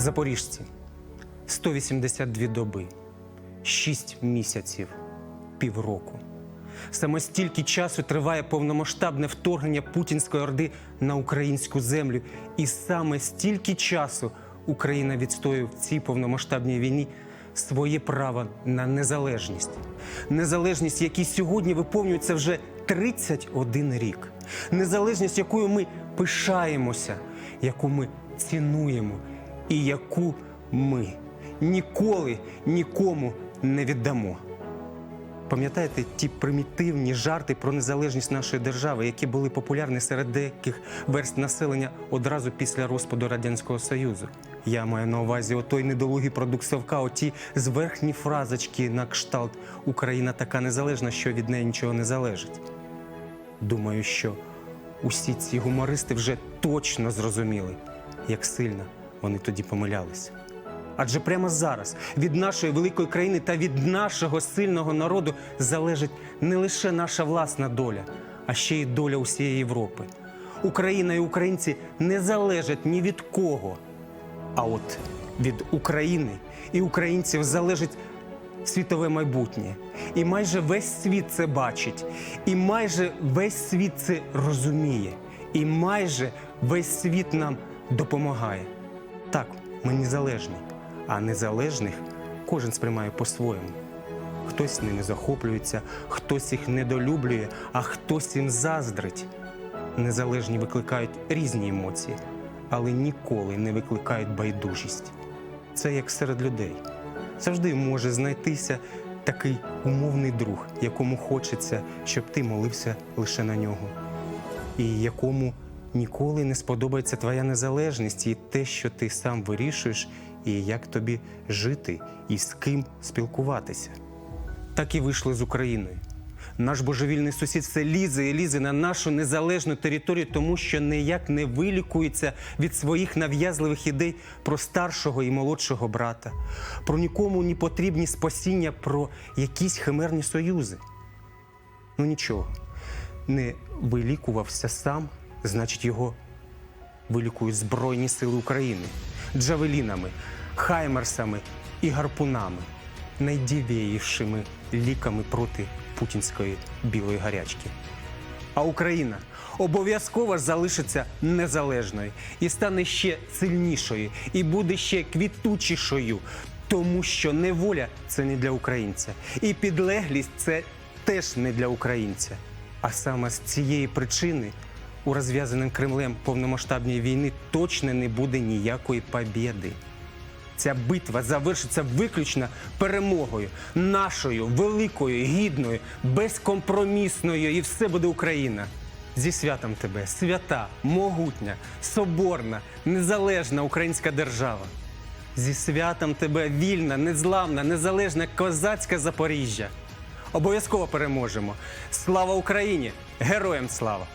Запоріжці 182 доби, 6 місяців, півроку. Саме стільки часу триває повномасштабне вторгнення Путінської орди на українську землю, і саме стільки часу Україна відстоює в цій повномасштабній війні своє право на незалежність. Незалежність, якій сьогодні виповнюється вже 31 рік. Незалежність, якою ми пишаємося, яку ми цінуємо і яку ми ніколи нікому не віддамо. Пам'ятаєте ті примітивні жарти про незалежність нашої держави, які були популярні серед деяких верст населення одразу після розпаду Радянського Союзу? Я маю на увазі отой недолугий продукт совка, оті зверхні фразочки на кшталт Україна така незалежна, що від неї нічого не залежить. Думаю, що усі ці гумористи вже точно зрозуміли, як сильно вони тоді помилялися. Адже прямо зараз від нашої великої країни та від нашого сильного народу залежить не лише наша власна доля, а ще й доля усієї Європи. Україна і українці не залежать ні від кого. А от від України і українців залежить світове майбутнє. І майже весь світ це бачить, і майже весь світ це розуміє, і майже весь світ нам допомагає. Так, ми незалежні, а незалежних кожен сприймає по-своєму. Хтось ними захоплюється, хтось їх недолюблює, а хтось їм заздрить. Незалежні викликають різні емоції, але ніколи не викликають байдужість. Це як серед людей. Завжди може знайтися такий умовний друг, якому хочеться, щоб ти молився лише на нього, і якому ніколи не сподобається твоя незалежність і те, що ти сам вирішуєш, і як тобі жити, і з ким спілкуватися. Так і вийшли з Україною. Наш божевільний сусід все лізе і лізе на нашу незалежну територію, тому що ніяк не вилікується від своїх нав'язливих ідей про старшого і молодшого брата, про нікому не потрібні спасіння, про якісь химерні союзи. Ну нічого, не вилікувався сам, значить, його вилікують Збройні Сили України джавелінами, хаймерсами і гарпунами, найдівіївшими ліками проти путінської білої гарячки. А Україна обов'язково залишиться незалежною і стане ще сильнішою, і буде ще квітучішою, тому що неволя це не для українця, і підлеглість це теж не для українця. А саме з цієї причини у розв'язаним Кремлем повномасштабній війни точно не буде ніякої побєди. Ця битва завершиться виключно перемогою нашою великою, гідною, безкомпромісною, і все буде Україна. Зі святом тебе, свята, могутня, соборна, незалежна українська держава. Зі святом тебе вільна, незламна, незалежна козацька Запоріжжя. Обов'язково переможемо. Слава Україні! Героям слава!